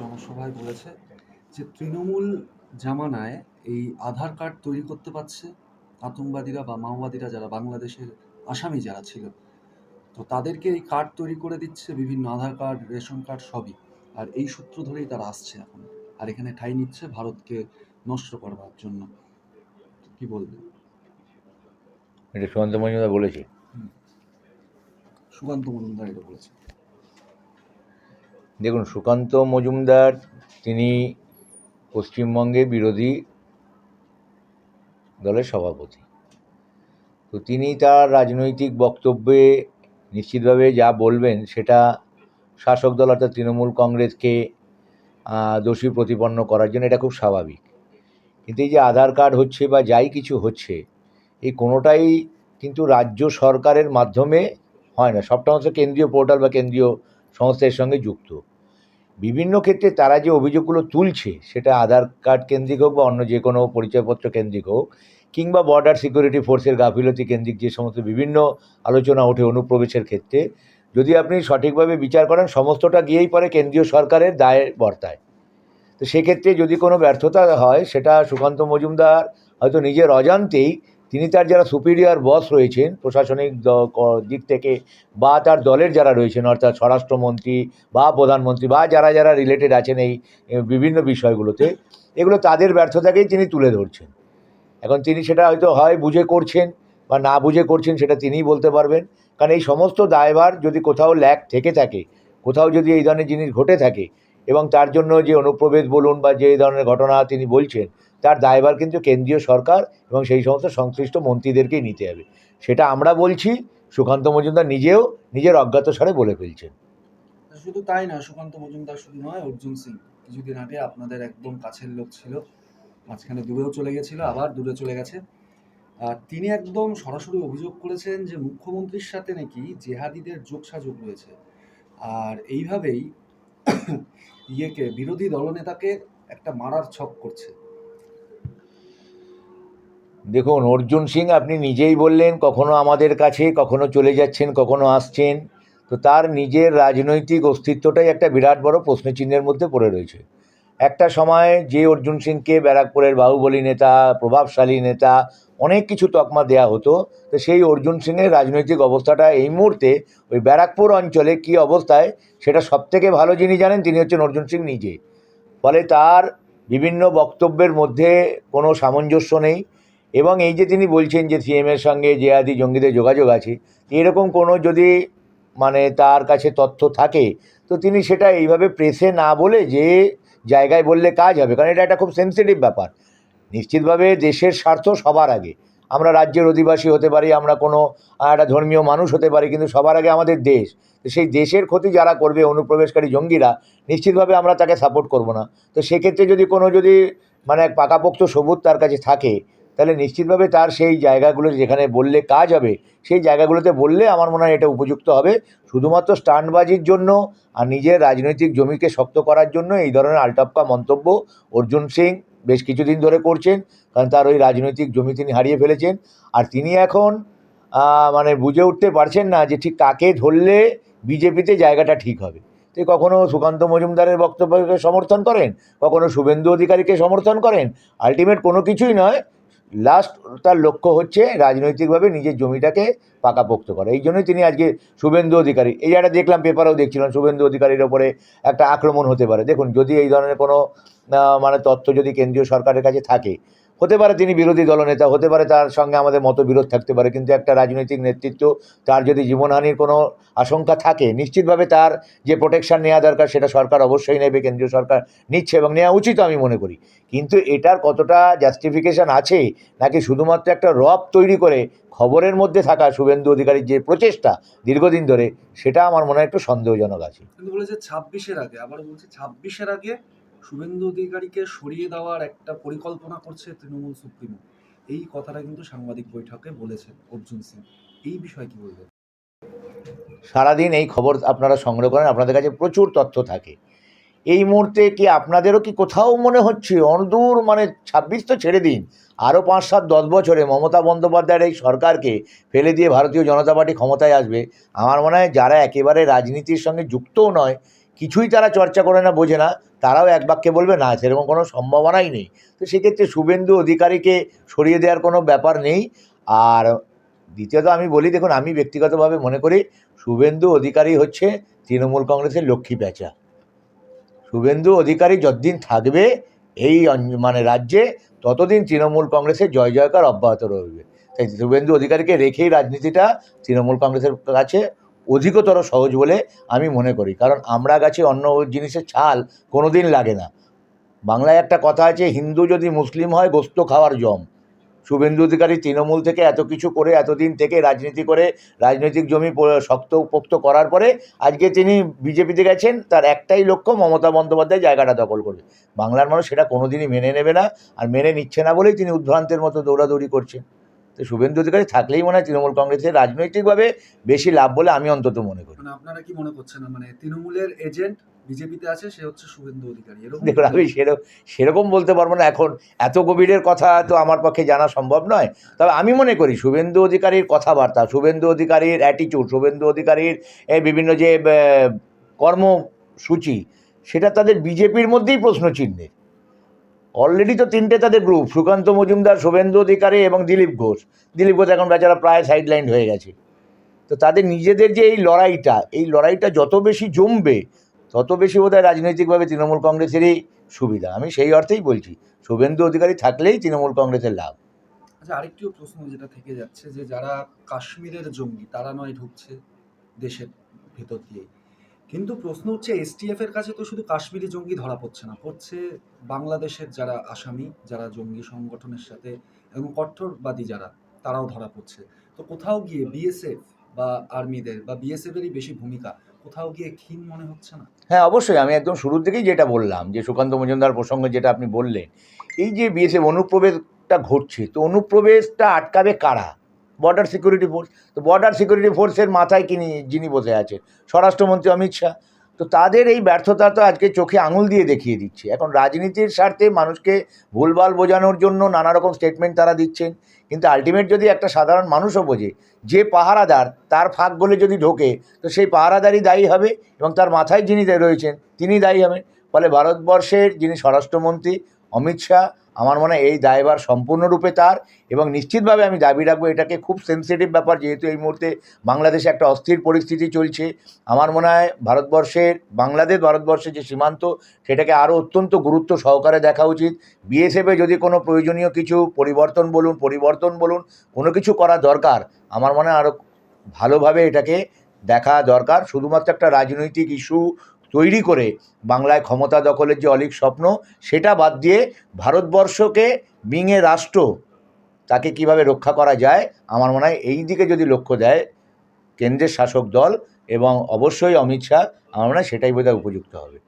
জনসভায় বলেছে যে তৃণমূল জামানায় এই আধার কার্ড তৈরি করতে পারছে আতঙ্কবাদীরা বা মাওবাদীরা যারা বাংলাদেশের আসামি যারা ছিল তো তাদেরকে এই কার্ড তৈরি করে দিচ্ছে বিভিন্ন আধার কার্ড রেশন কার্ড সবই। আর এই সূত্র ধরেই তারা আসছে এখন। আর এখানে ঠাঁই নিচ্ছে ভারতকে নষ্ট করবার জন্য। কি বলবেন এটা সুকান্ত মজুমদার বলেছে। সুকান্ত মজুমদার এটা বলেছে। দেখুন, সুকান্ত মজুমদার, তিনি পশ্চিমবঙ্গে বিরোধী দলের সভাপতি। তো তিনি তার রাজনৈতিক বক্তব্যে নিশ্চিতভাবে যা বলবেন, সেটা শাসক দল অর্থাৎ তৃণমূল কংগ্রেসকে দোষী প্রতিপন্ন করার জন্য এটা খুব স্বাভাবিক। কিন্তু এই যে আধার কার্ড হচ্ছে বা যাই কিছু হচ্ছে, এই কোনোটাই কিন্তু রাজ্য সরকারের মাধ্যমে হয় না। সবটা হচ্ছে কেন্দ্রীয় পোর্টাল বা কেন্দ্রীয় সংস্থার সঙ্গে যুক্ত। বিভিন্ন ক্ষেত্রে তারা যে অভিযোগগুলো তুলছে, সেটা আধার কার্ড কেন্দ্রিক হোক বা অন্য যে কোনো পরিচয়পত্র কেন্দ্রিক হোক, কিংবা বর্ডার সিকিউরিটি ফোর্সের গাফিলতি কেন্দ্রিক যে সমস্ত বিভিন্ন আলোচনা ওঠে অনুপ্রবেশের ক্ষেত্রে, যদি আপনি সঠিকভাবে বিচার করেন, সমস্তটা গিয়েই পরে কেন্দ্রীয় সরকারের দায়ের বর্তায়। তো সেক্ষেত্রে যদি কোনো ব্যর্থতা হয়, সেটা সুকান্ত মজুমদার হয়তো নিজের অজান্তেই তিনি তার যারা সুপিরিয়র বস রয়েছেন, প্রশাসনিক দিক থেকে, বা তার দলের যারা রয়েছেন, অর্থাৎ স্বরাষ্ট্রমন্ত্রী বা প্রধানমন্ত্রী বা যারা যারা রিলেটেড আছেন এই বিভিন্ন বিষয়গুলোতে, এগুলো তাদের ব্যর্থতাকেই তিনি তুলে ধরছেন। এখন তিনি সেটা হয়তো হয় বুঝে করছেন বা না বুঝে করছেন সেটা তিনিই বলতে পারবেন। কারণ এই সমস্ত দায়ভার যদি কোথাও ল্যাক থেকে থাকে, কোথাও যদি এই ধরনের জিনিস ঘটে থাকে, এবং তার জন্য যে অনুপ্রবেশ বলুন বা যে ধরনের ঘটনা তিনি বলছেন তার দায়ভার কিন্তু কেন্দ্রীয় সরকার এবং সেই সমস্ত সংশ্লিষ্ট মন্ত্রীদেরকেই নিতে হবে। সেটা আমরা বলছি, সুকান্ত মজুমদার নিজেও নিজের অজ্ঞাত অজ্ঞাতসারে বলে ফেলছেন। শুধু তাই না, সুকান্ত মজুমদার শুধু নয়, অর্জুন সিং। কিছুদিন আগে আপনাদের একদম কাছের লোক ছিল, মাঝখানে দূরেও চলে গেছিল, আবার দূরে চলে গেছে। আর তিনি একদম সরাসরি অভিযোগ করেছেন যে মুখ্যমন্ত্রীর সাথে নাকি জেহাদিদের যোগসাযোগ রয়েছে। আর এইভাবেই ইয়েকে, বিরোধী দলনেতাকে একটা মারার ছক করছে। দেখুন, অর্জুন সিং আপনি নিজেই বললেন, কখনো আমাদের কাছে, কখনো চলে যাচ্ছেন, কখনো আসছেন। তো তার নিজের রাজনৈতিক অস্তিত্বটাই একটা বিরাট বড় প্রশ্নচিহ্নের মধ্যে পড়ে রয়েছে। একটা সময় যে অর্জুন সিংকে ব্যারাকপুরের বাহুবলী নেতা, প্রভাবশালী নেতা অনেক কিছু তকমা দেয়া হতো, তো সেই অর্জুন সিংয়ের রাজনৈতিক অবস্থাটা এই মুহূর্তে ওই ব্যারাকপুর অঞ্চলে কী অবস্থায়, সেটা সবথেকে ভালো যিনি জানেন, তিনি হচ্ছেন অর্জুন সিং নিজে। ফলে তার বিভিন্ন বক্তব্যের মধ্যে কোনো সামঞ্জস্য নেই। এবং এই যে তিনি বলছেন যে সিএমের সঙ্গে জেহাদি জঙ্গিদের যোগাযোগ আছে, এরকম কোনো যদি মানে তার কাছে তথ্য থাকে, তো তিনি সেটা এইভাবে প্রেসে না বলে যে জায়গায় বললে কাজ হবে, কারণ এটা একটা খুব সেন্সিটিভ ব্যাপার। নিশ্চিতভাবে দেশের স্বার্থ সবার আগে। আমরা রাজ্যের অধিবাসী হতে পারি, আমরা কোনো, একটা ধর্মীয় মানুষ হতে পারি, কিন্তু সবার আগে আমাদের দেশ। তো সেই দেশের ক্ষতি যারা করবে অনুপ্রবেশকারী জঙ্গিরা, নিশ্চিতভাবে আমরা তাকে সাপোর্ট করব না। তো সেক্ষেত্রে যদি কোনো যদি মানে এক পাকাপোক্ত সবুজ তার কাছে থাকে তাহলে নিশ্চিতভাবে তার সেই জায়গাগুলো যেখানে বললে কাজ হবে, সেই জায়গাগুলোতে বললে আমার মনে হয় এটা উপযুক্ত হবে। শুধুমাত্র স্টান্টবাজির জন্য আর নিজের রাজনৈতিক জমিকে শক্ত করার জন্য এই ধরনের আলটাপকা মন্তব্য অর্জুন সিং বেশ কিছুদিন ধরে করছেন, কারণ তার ওই রাজনৈতিক জমি তিনি হারিয়ে ফেলেছেন। আর তিনি এখন মানে বুঝে উঠতে পারছেন না যে ঠিক কাকে ধরলে বিজেপিতে জায়গাটা ঠিক হবে। তো কখনো সুকান্ত মজুমদারের বক্তব্যকে সমর্থন করেন, কখনো শুভেন্দু অধিকারীকে সমর্থন করেন, আলটিমেট কোনো কিছুই নয়। লাস্ট তার লক্ষ্য হচ্ছে রাজনৈতিকভাবে নিজের জমিটাকে পাকাপোক্ত করা। এই জন্যই তিনি আজকে শুভেন্দু অধিকারী। এই একটা দেখলাম পেপারেও দেখছিলাম, শুভেন্দু অধিকারীর ওপরে একটা আক্রমণ হতে পারে। দেখুন, যদি এই ধরনের কোনো মানে তথ্য যদি কেন্দ্রীয় সরকারের কাছে থাকে হতে পারে তিনি বিরোধী দলনেতা, হতে পারে তার সঙ্গে আমাদের মতবিরোধ থাকতে পারে, কিন্তু একটা রাজনৈতিক নেতৃত্ব, তার যদি জীবনহানির কোনো আশঙ্কা থাকে, নিশ্চিতভাবে তার যে প্রোটেকশন নেওয়া দরকার সেটা সরকার অবশ্যই নেবে, কেন্দ্রীয় সরকার নিচ্ছে এবং নেওয়া উচিত আমি মনে করি। কিন্তু এটার কতটা জাস্টিফিকেশন আছে, নাকি শুধুমাত্র একটা রব তৈরি করে খবরের মধ্যে থাকা শুভেন্দু অধিকারীর যে প্রচেষ্টা দীর্ঘদিন ধরে, সেটা আমার মনে হয় একটু সন্দেহজনক আছে। ছাব্বিশের আগে আবার বলছে ছাব্বিশের আগে শুভেন্দু অধিকারীকে সরিয়ে দেওয়ার একটা পরিকল্পনা করছে তৃণমূল সুপ্রিমো। এই কথাটা কিন্তু সাংবাদিক বৈঠকে বলেছেন অর্জুন সিং। এই বিষয়ে কি বলবেন? সারাদিন এই খবর আপনারা সংগ্রহ করেন, আপনাদের কাছে প্রচুর তথ্য থাকে। এই মুহূর্তে কি আপনাদেরও কি কোথাও মনে হচ্ছে অনদূর মানে ছাব্বিশ তো ছেড়ে দিন, আরও পাঁচ সাত দশ বছরে মমতা বন্দ্যোপাধ্যায়ের এই সরকারকে ফেলে দিয়ে ভারতীয় জনতা পার্টি ক্ষমতায় আসবে? আমার মনে হয় যারা একেবারে রাজনীতির সঙ্গে যুক্তও নয় কিছুই তারা চর্চা করে না, বোঝে না। তারাও এক বাক্যে বলবে, না, সেরকম কোনো সম্ভাবনাই নেই। তো সেক্ষেত্রে শুভেন্দু অধিকারীকে সরিয়ে দেওয়ার কোনো ব্যাপার নেই। আর দ্বিতীয়ত আমি বলি, দেখুন, আমি ব্যক্তিগতভাবে মনে করি, শুভেন্দু অধিকারী হচ্ছে তৃণমূল কংগ্রেসের লক্ষ্মী পেঁচা শুভেন্দু অধিকারী যতদিন থাকবে, এই মানে রাজ্যে ততদিন তৃণমূল কংগ্রেসের জয় জয়কার অব্যাহত রইবে। তাই শুভেন্দু অধিকারীকে রেখেই রাজনীতিটা তৃণমূল কংগ্রেসের কাছে অধিকতর সহজ বলে আমি মনে করি। কারণ আমরা গাছে অন্য জিনিসের ছাল কোনোদিন লাগে না। বাংলায় একটা কথা আছে, হিন্দু যদি মুসলিম হয়, গোস্ত খাওয়ার জম। শুভেন্দু অধিকারী তৃণমূল থেকে এত কিছু করে, এতদিন থেকে রাজনীতি করে, রাজনৈতিক জমি শক্ত পোক্ত করার পরে আজকে তিনি বিজেপিতে গেছেন, তার একটাই লক্ষ্য, মমতা বন্দ্যোপাধ্যায় জায়গাটা দখল করবে। বাংলার মানুষ সেটা কোনোদিনই মেনে নেবে না, আর মেনে নিচ্ছে না বলেই তিনি উদ্ভ্রান্তের মতো দৌড়াদৌড়ি করছেন। তো শুভেন্দু অধিকারী থাকলেই মনে হয় তৃণমূল কংগ্রেসের রাজনৈতিকভাবে বেশি লাভ বলে আমি অন্তত মনে করি। মানে আপনারা কি মনে করছেন? মানে তৃণমূলের এজেন্ট বিজেপিতে আছে সে হচ্ছে শুভেন্দু অধিকারী। এরকম দেখুন আমি সেরকম সেরকম বলতে পারব না। এখন এত গভীরের কথা তো আমার পক্ষে জানা সম্ভব নয়। তবে আমি মনে করি শুভেন্দু অধিকারীর কথাবার্তা শুভেন্দু অধিকারীর অ্যাটিটিউড শুভেন্দু অধিকারীর বিভিন্ন যে কর্মসূচি সেটা তাদের বিজেপির মধ্যেই প্রশ্ন চিহ্নে অলরেডি তো তিনটে তাদের গ্রুপ সুকান্ত মজুমদার, শুভেন্দু অধিকারী এবং দিলীপ ঘোষ। দিলীপ ঘোষ এখন বেচারা প্রায় সাইডলাইন হয়ে গেছে। তো তাদের নিজেদের যে এই লড়াইটা এই লড়াইটা যত বেশি জমবে, তত বেশি বোধহয় রাজনৈতিকভাবে তৃণমূল কংগ্রেসেরই সুবিধা। আমি সেই অর্থেই বলছি, শুভেন্দু অধিকারী থাকলেই তৃণমূল কংগ্রেসের লাভ। আচ্ছা আরেকটিও প্রশ্ন যেটা থেকে যাচ্ছে যে, যারা কাশ্মীরের জঙ্গি, তারা নয় ঢুকছে দেশের ভেতর দিয়ে। কিন্তু প্রশ্ন হচ্ছে এসটিএফ এর কাছে তো শুধু কাশ্মীরি জঙ্গি ধরা পড়ছে না, পড়ছে বাংলাদেশের যারা আসামি, যারা জঙ্গি সংগঠনের সাথে এবং কট্টরবাদী যারা, তারাও ধরা পড়ছে। তো কোথাও গিয়ে বিএসএফ বা আর্মিদের বা বিএসএফ এরই বেশি ভূমিকা, কোথাও গিয়ে ক্ষীণ মনে হচ্ছে না? হ্যাঁ অবশ্যই। আমি একদম শুরুর থেকেই যেটা বললাম, যে সুকান্ত মজুমদার প্রসঙ্গে যেটা আপনি বললেন, এই যে বিএসএফ অনুপ্রবেশটা ঘটছে, তো অনুপ্রবেশটা আটকাবে কারা? বর্ডার সিকিউরিটি ফোর্স তো বর্ডার সিকিউরিটি ফোর্সের মাথায় কিনি, যিনি বসে আছে স্বরাষ্ট্রমন্ত্রী অমিত শাহ। তো তাদের এই ব্যর্থতা তো আজকে চোখে আঙুল দিয়ে দেখিয়ে দিচ্ছে। এখন রাজনীতির স্বার্থে মানুষকে ভুলভাল বোঝানোর জন্য নানা রকম স্টেটমেন্ট তারা দিচ্ছেন, কিন্তু আলটিমেট যদি একটা সাধারণ মানুষও বোঝে, যে পাহারাদার তার ফাঁক গলে যদি ঢোকে, তো সেই পাহারাদারই দায়ী হবে এবং তার মাথায় যিনি রয়েছেন তিনি দায়ী হবেন। ফলে ভারতবর্ষের যিনি স্বরাষ্ট্রমন্ত্রী অমিত শাহ আমার মনে হয় এই দায়ভার সম্পূর্ণরূপে তার এবং নিশ্চিতভাবে আমি দাবি রাখব, এটাকে খুব সেন্সিটিভ ব্যাপার যেহেতু এই মুহূর্তে বাংলাদেশে একটা অস্থির পরিস্থিতি চলছে। আমার মনে হয় ভারতবর্ষের, বাংলাদেশ ভারতবর্ষের যে সীমান্ত, সেটাকে আরও অত্যন্ত গুরুত্ব সহকারে দেখা উচিত। বিএসএফে যদি কোনো প্রয়োজনীয় কিছু পরিবর্তন বলুন পরিবর্তন বলুন, কোনো কিছু করা দরকার, আমার মনে হয় আরও ভালোভাবে এটাকে দেখা দরকার। শুধুমাত্র একটা রাজনৈতিক ইস্যু তৈরি করে বাংলায় ক্ষমতা দখলের যে অলিক স্বপ্ন, সেটা বাদ দিয়ে ভারতবর্ষকে বিঙে রাষ্ট্র তাকে কীভাবে রক্ষা করা যায়, আমার মনে হয় এই দিকে যদি লক্ষ্য দেয় কেন্দ্রের শাসক দল এবং অবশ্যই অমিত শাহ, আমার মনে হয় সেটাই বোধহয় উপযুক্ত হবে।